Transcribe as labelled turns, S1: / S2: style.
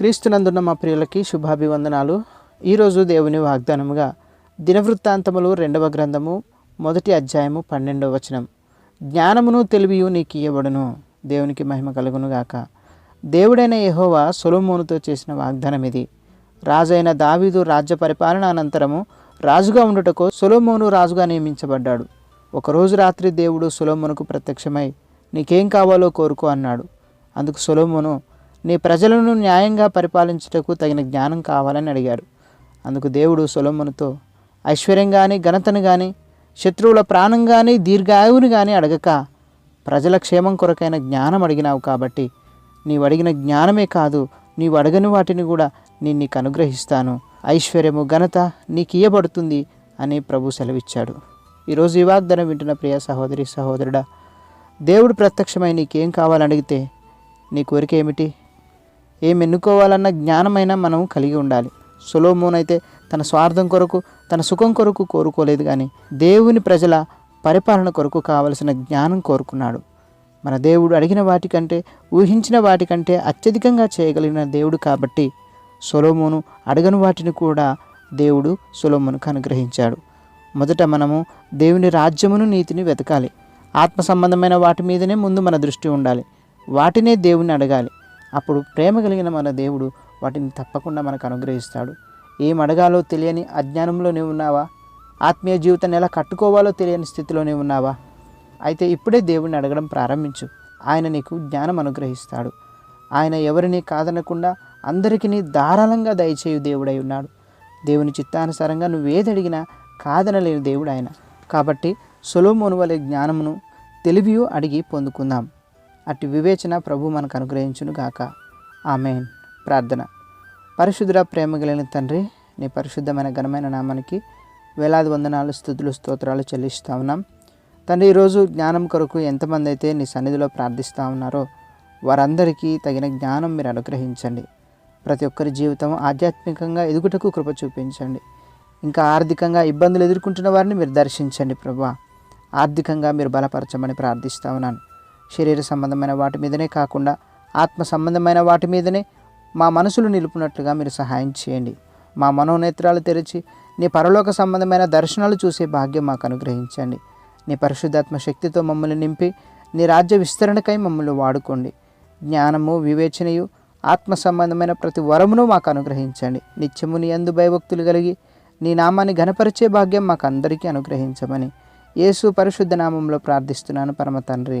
S1: క్రీస్తునందున్న మా ప్రియులకి శుభాభివందనాలు. ఈరోజు దేవుని వాగ్దానముగా దినవృత్తాంతములు రెండవ గ్రంథము మొదటి అధ్యాయము పన్నెండవ వచనం. జ్ఞానమును తెలివియు నీకు ఇవ్వబడును దేవునికి మహిమ కలుగును గాక దేవుడైన యహోవా సొలోమోనుతో చేసిన వాగ్దానం ఇది రాజైన దావీదు రాజ్య పరిపాలన అనంతరము రాజుగా ఉండుటకు సొలోమోను రాజుగా నియమించబడ్డాడు. ఒకరోజు రాత్రి దేవుడు సొలోమోనుకు ప్రత్యక్షమై నీకేం కావాలో కోరుకో అన్నాడు. అందుకు సొలోమోను నీ ప్రజలను న్యాయంగా పరిపాలించుటకు తగిన జ్ఞానం కావాలని అడిగాడు. అందుకు దేవుడు సొలొమోనుతో ఐశ్వర్యం కానీ ఘనతను కానీ శత్రువుల ప్రాణం కానీ దీర్ఘాయువుని కానీ అడగక. ప్రజల క్షేమం కొరకైన జ్ఞానం అడిగినావు కాబట్టి నీవు అడిగిన జ్ఞానమే కాదు నీవు అడగని వాటిని కూడా నేను నీకు అనుగ్రహిస్తాను. ఐశ్వర్యము ఘనత నీకు ఇయ్యబడుతుంది అని ప్రభు సెలవిచ్చాడు. ఈరోజు ఈ వాగ్దానం వింటున్న ప్రియ సహోదరి సహోదరుడా దేవుడు ప్రత్యక్షమై నీకేం కావాలని అడిగితే నీ కోరిక ఏమిటి? ఏం ఎన్నుకోవాలన్న జ్ఞానమైనా మనం కలిగి ఉండాలి. సులోమోన్ అయితే తన స్వార్థం కొరకు తన సుఖం కొరకు కోరుకోలేదు కానీ దేవుని ప్రజల పరిపాలన కొరకు కావలసిన జ్ఞానం కోరుకున్నాడు. మన దేవుడు అడిగిన వాటికంటే ఊహించిన వాటికంటే అత్యధికంగా చేయగలిగిన దేవుడు కాబట్టి సొలోమోను అడగని వాటిని కూడా దేవుడు సొలోమోనుకు అనుగ్రహించాడు. మొదట మనము దేవుని రాజ్యమును నీతిని వెతకాలి. ఆత్మ సంబంధమైన వాటి మీదనే ముందు మన దృష్టి ఉండాలి. వాటినే దేవుని అడగాలి. అప్పుడు ప్రేమ కలిగిన మన దేవుడు వాటిని తప్పకుండా మనకు అనుగ్రహిస్తాడు. ఏం అడగాలో తెలియని అజ్ఞానంలోనే ఉన్నావా? ఆత్మీయ జీవితాన్ని ఎలా కట్టుకోవాలో తెలియని స్థితిలోనే ఉన్నావా? అయితే ఇప్పుడే దేవుడిని అడగడం ప్రారంభించు. ఆయన నీకు జ్ఞానం అనుగ్రహిస్తాడు. ఆయన ఎవరిని కాదనకుండా అందరికీ ధారాళంగా దయచేయు దేవుడై ఉన్నాడు. దేవుని చిత్తానుసారంగా నువ్వేది అడిగినా కాదనలేని దేవుడు ఆయన. కాబట్టి సొలోమోను వలె జ్ఞానమును తెలివియు అడిగి పొందుకుందాం. అట్టి వివేచన ప్రభు మనకు అనుగ్రహించును గాక. ఆమెన్. ప్రార్థన. పరిశుద్ధుల ప్రేమ కలిగిన తండ్రి నీ పరిశుద్ధమైన ఘనమైన నామానికి వేలాది వందనాలు స్థుతులు స్తోత్రాలు చెల్లిస్తూ ఉన్నాం. తండ్రి ఈరోజు జ్ఞానం కొరకు ఎంతమంది అయితే నీ సన్నిధిలో ప్రార్థిస్తూ ఉన్నారో వారందరికీ తగిన జ్ఞానం మీరు అనుగ్రహించండి. ప్రతి ఒక్కరి జీవితం ఆధ్యాత్మికంగా ఎదుగుటకు కృప చూపించండి. ఇంకా ఆర్థికంగా ఇబ్బందులు ఎదుర్కొంటున్న వారిని మీరు దర్శించండి ప్రభా. ఆర్థికంగా మీరు బలపరచమని ప్రార్థిస్తా ఉన్నాను. శరీర సంబంధమైన వాటి మీదనే కాకుండా ఆత్మ సంబంధమైన వాటి మీదనే మా మనసులు నిలుపునట్లుగా మీరు సహాయం చేయండి. మా మనోనేత్రాలు తెరిచి నీ పరలోక సంబంధమైన దర్శనాలు చూసే భాగ్యం మాకు అనుగ్రహించండి. నీ పరిశుద్ధాత్మ శక్తితో మమ్మల్ని నింపి నీ రాజ్య విస్తరణకై మమ్మల్ని వాడుకోండి. జ్ఞానము వివేచనయు ఆత్మ సంబంధమైన ప్రతి వరమును మాకు అనుగ్రహించండి. నిత్యము నీ అందు భయభక్తులు కలిగి నీ నామాన్ని ఘనపరిచే భాగ్యం మాకు అందరికీ అనుగ్రహించమని యేసు పరిశుద్ధ నామంలో ప్రార్థిస్తున్నాను పరమ తండ్రి.